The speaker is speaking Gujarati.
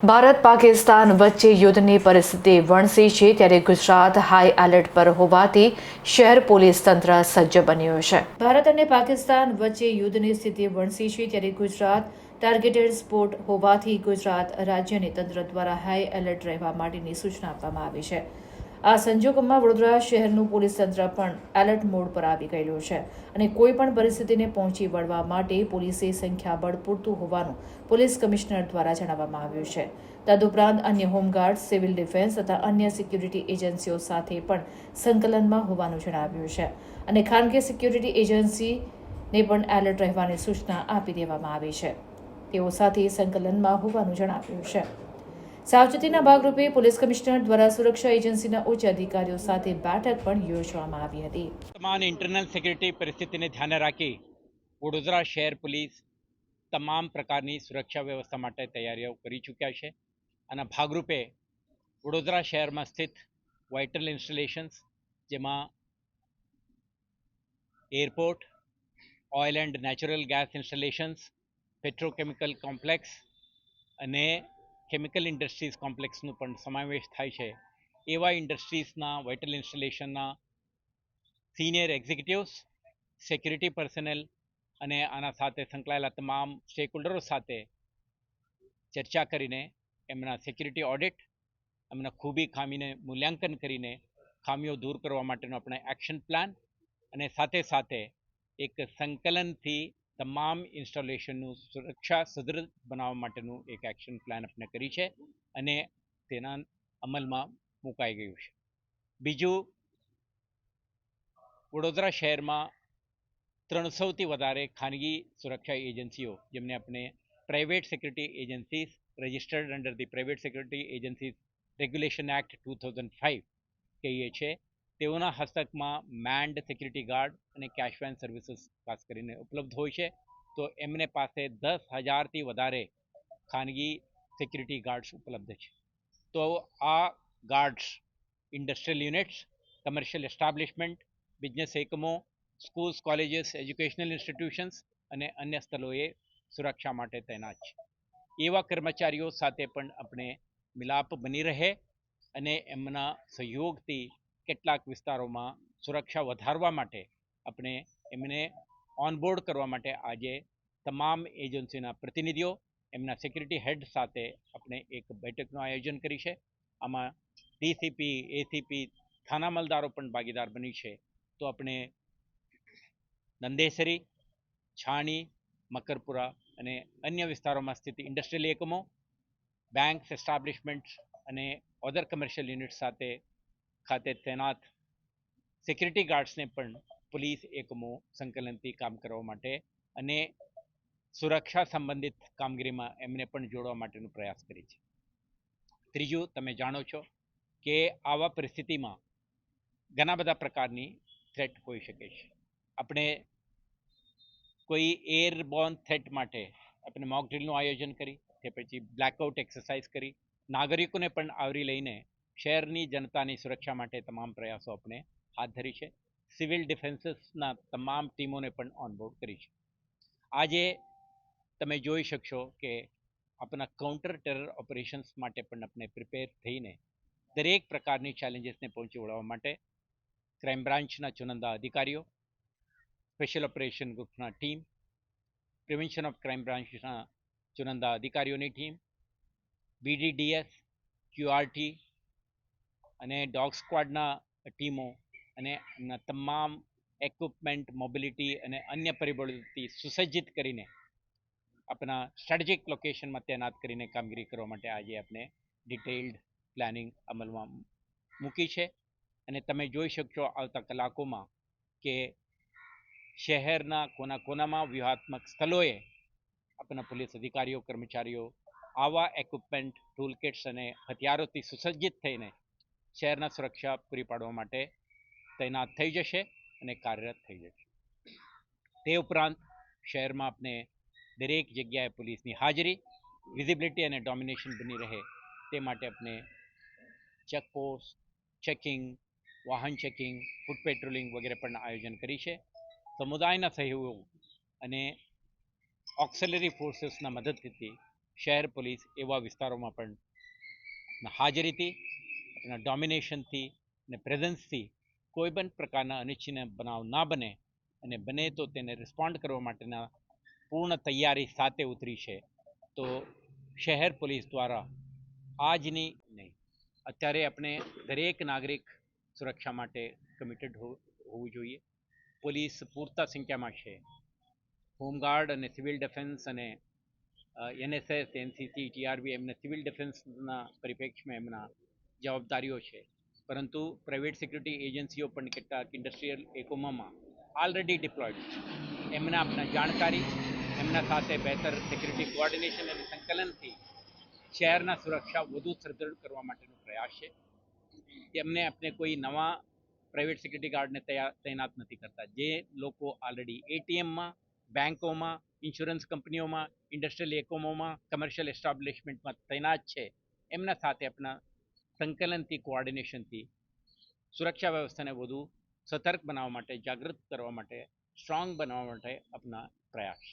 ભારત પાકિસ્તાન વચ્ચે યુદ્ધની પરિસ્થિતિ વણસી છે ત્યારે ગુજરાત હાઈ એલર્ટ પર હોવાથી શહેર પોલીસ તંત્ર સજ્જ બન્યું છે. ભારત અને પાકિસ્તાન વચ્ચે યુદ્ધની સ્થિતિ વણસી છે ત્યારે ગુજરાત ટાર્ગેટેડ સ્પોટ હોવાથી ગુજરાત રાજ્યની તંત્ર દ્વારા હાઈ એલર્ટ રહેવા માટેની સૂચના આપવામાં આવી છે. આ સંજોગોમાં વડોદરા શહેરનું પોલીસ તંત્ર પણ એલર્ટ મોડ પર આવી ગયેલું છે અને કોઈ પણ પરિસ્થિતિને પહોંચી વળવા માટે પોલીસે સંખ્યાબળ પૂરતું હોવાનું પોલીસ કમિશનર દ્વારા જણાવવામાં આવ્યું છે. તદુપરાંત અન્ય હોમગાર્ડ સિવિલ ડિફેન્સ તથા અન્ય સિક્યુરિટી એજન્સીઓ સાથે પણ સંકલનમાં હોવાનું જણાવ્યું છે અને ખાનગી સિક્યુરિટી એજન્સીને પણ એલર્ટ રહેવાની સૂચના આપી દેવામાં આવી છે. તેઓ સાથે સંકલનમાં હોવાનું જણાવ્યું છે. સાવચેતીના ભાગરૂપે પોલીસ કમિશનર દ્વારા સુરક્ષા એજન્સીના ઉચ્ચ અધિકારીઓ સાથે બેઠક પણ યોજવામાં આવી હતી. તમામ ઇન્ટરનલ સિક્યુરિટી પરિસ્થિતિને ધ્યાને રાખી વડોદરા શહેર પોલીસ તમામ પ્રકારની સુરક્ષા વ્યવસ્થા માટે તૈયારીઓ કરી ચૂક્યા છે આના ભાગરૂપે વડોદરા શહેરમાં સ્થિત વાઇટલ ઇન્સ્ટોલેશન્સ જેમાં airport oil and natural gas installations petrochemical complex અને કેમિકલ ઇન્ડસ્ટ્રીઝ કોમ્પ્લેક્સનો પણ સમાવેશ થાય છે. એવા ઇન્ડસ્ટ્રીઝના વાઇટલ ઇન્સ્ટોલેશનના સિનિયર એક્ઝિક્યુટિવ્સ સિક્યુરિટી પર્સનલ અને આના સાથે સંકળાયેલા તમામ સ્ટેક હોલ્ડરો સાથે ચર્ચા કરીને, એમના સિક્યુરિટી ઓડિટ એમના ખૂબી ખામીને મૂલ્યાંકન કરીને ખામીઓ દૂર કરવા માટેનો આપણે એક્શન પ્લાન અને સાથે સાથે એક સંકલનથી તમામ ઇન્સ્ટોલેશનનું સુરક્ષા સુદૃઢ બનાવવા માટેનું એક એક્શન પ્લાન આપણે કરી છે અને તેના અમલમાં મુકાઈ ગયું છે. બીજું, વડોદરા શહેરમાં ત્રણસોથી વધારે ખાનગી સુરક્ષા એજન્સીઓ, જેમને આપણે private security agencies registered under the private security agencies regulation act two thousand five કહીએ છીએ તેઓના હસ્તકમાં મેન્ડ સિક્યુરિટી ગાર્ડ અને કેશ વેન સર્વિસીસ ખાસ કરીને ઉપલબ્ધ હોય છે. તો એમને પાસે દસ હજારથી વધારે ખાનગી સિક્યુરિટી ગાર્ડ્સ ઉપલબ્ધ છે. તો આ guards industrial units commercial establishment business એકમો સ્કૂલ્સ કોલેજીસ એજ્યુકેશનલ ઇન્સ્ટિટ્યુશન્સ અને અન્ય સ્થળોએ સુરક્ષા માટે તૈનાત છે. એવા કર્મચારીઓ સાથે પણ આપણે મિલાપ બની રહે અને એમના સહયોગથી કેટલાક વિસ્તારોમાં સુરક્ષા વધારવા માટે આપણે એમને ઓનબોર્ડ કરવા માટે આજે તમામ એજન્સીના પ્રતિનિધિઓ, એમના સિક્યુરિટી હેડ સાથે આપણે એક બેઠકનું આયોજન કરી છે. આમાં ડીસીપી એસીપી થાના મલદારો પણ ભાગીદાર બની છે. તો આપણે નંદેસરી, છાણી, મકરપુરા અને અન્ય વિસ્તારોમાં સ્થિત ઇન્ડસ્ટ્રીયલ એકમો બેંક્સ એસ્ટાબ્લિશમેન્ટ્સ અને ઓધર કમર્શિયલ યુનિટ સાથે ખાતે તૈનાત સિક્યુરિટી ગાર્ડ્સને પણ પોલીસ એકમો સંકલનથી કામ કરવા માટે અને સુરક્ષા સંબંધિત કામગીરીમાં એમને પણ જોડવા માટેનો પ્રયાસ કરી છે. ત્રીજું, તમે જાણો છો કે આવા પરિસ્થિતિમાં ઘણા બધા પ્રકારની થ્રેટ હોઈ શકે છે. આપણે કોઈ એરબોર્ન થ્રેટ માટે આપણે મોક ડ્રીલનું આયોજન કરી, તે પછી બ્લેકઆઉટ એક્સરસાઇઝ કરી, નાગરિકોને પણ આવરી લઈને શહેરની જનતાની સુરક્ષા માટે તમામ પ્રયાસો આપણે હાથ ધરી છે. સિવિલ ડિફેન્સીસના તમામ ટીમોને પણ ઓનબોર્ડ કરી છે. આજે તમે જોઈ શકશો કે આપણા કાઉન્ટર ટેરર ઓપરેશન્સ માટે પણ આપણે પ્રિપેર થઈને દરેક પ્રકારની ચેલેન્જીસને પહોંચી વળવા માટે ક્રાઇમ બ્રાન્ચના ચુનંદા અધિકારીઓ સ્પેશિયલ ઓપરેશન ગ્રુપના ટીમ પ્રિવેન્શન ઓફ ક્રાઇમ બ્રાન્ચના ચુનંદા અધિકારીઓની ટીમ બીડીડીએસ ક્યુઆરટી અને ડોગ સ્ક્વાડના ટીમો અને તમામ એક્વિપમેન્ટ મોબિલિટી અને અન્ય પરિબળોથી સુસજ્જિત કરીને આપણા સ્ટ્રેટેજિક લોકેશનમાં તૈનાત કરીને કામગીરી કરવા માટે આજે આપણે ડિટેલ્ડ પ્લાનિંગ અમલમાં મૂકી છે. અને તમે જોઈ શકશો આવતા કલાકોમાં કે શહેરના કોના કોનામાં વ્યૂહાત્મક સ્થળોએ આપણા પોલીસ અધિકારીઓ, કર્મચારીઓ આવા એક્વિપમેન્ટ ટૂલ કિટ્સ અને હથિયારોથી સુસજ્જિત થઈને શહેરના સુરક્ષા પૂરી પાડવા માટે તૈનાત થઈ જશે અને કાર્યરત થઈ જશે. તે ઉપરાંત શહેરમાં આપણે દરેક જગ્યાએ પોલીસની હાજરી વિઝિબિલિટી અને ડોમિનેશન બની રહે તે માટે આપણે ચેકપોસ્ટ ચેકિંગ વાહન ચેકિંગ ફૂડ પેટ્રોલિંગ વગેરે પણ આયોજન કરી છે. સમુદાયના સહયોગ અને ઓક્સેલરી ફોર્સીસના મદદથી શહેર, પોલીસ એવા વિસ્તારોમાં પણ હાજરીથી એના ડોમિનેશનથી અને પ્રેઝન્સથી કોઈ પણ પ્રકારના અનિચ્છનીય બનાવ ના બને અને બને તો તેને રિસ્પોન્ડ કરવા માટેના પૂર્ણ તૈયારી સાથે ઉતરી છે. તો શહેર પોલીસ દ્વારા આજની નહીં, અત્યારે આપણે દરેક નાગરિક સુરક્ષા માટે કમિટેડ હોવું જોઈએ. પોલીસ પૂરતા સંખ્યામાં છે. હોમગાર્ડ અને સિવિલ ડિફેન્સ અને એનએસએસ, એનસીસી, ટીઆરબી એમને સિવિલ ડિફેન્સના પરિપ્રેક્ષમાં એમના જવાબદારીઓ છે. પરંતુ પ્રાઇવેટ સિક્યુરિટી એજન્સીઓ પણ કેટલાક ઇન્ડસ્ટ્રીયલ એકમોમાં ઓલરેડી ડિપ્લોયડ છે. એમના આપણા જાણકારી, એમના સાથે બહેતર સિક્યુરિટી કોઓર્ડિનેશન અને સંકલનથી શહેરના સુરક્ષા વધુ સુદૃઢ કરવા માટેનો પ્રયાસ છે. તેમને આપણે કોઈ નવા પ્રાઇવેટ સિક્યુરિટી ગાર્ડને તૈનાત નથી કરતા. જે લોકો ઓલરેડી એટીએમમાં બેન્કોમાં ઇન્સ્યોરન્સ કંપનીઓમાં ઇન્ડસ્ટ્રીયલ એકમોમાં કમર્શિયલ એસ્ટાબ્લિશમેન્ટમાં તૈનાત છે. એમના સાથે આપણા સંકલનથી કોઓર્ડિનેશનથી સુરક્ષા વ્યવસ્થાને વધુ સતર્ક બનાવવા માટે, જાગૃત કરવા માટે સ્ટ્રોંગ બનાવવા માટે આપના પ્રયાસ.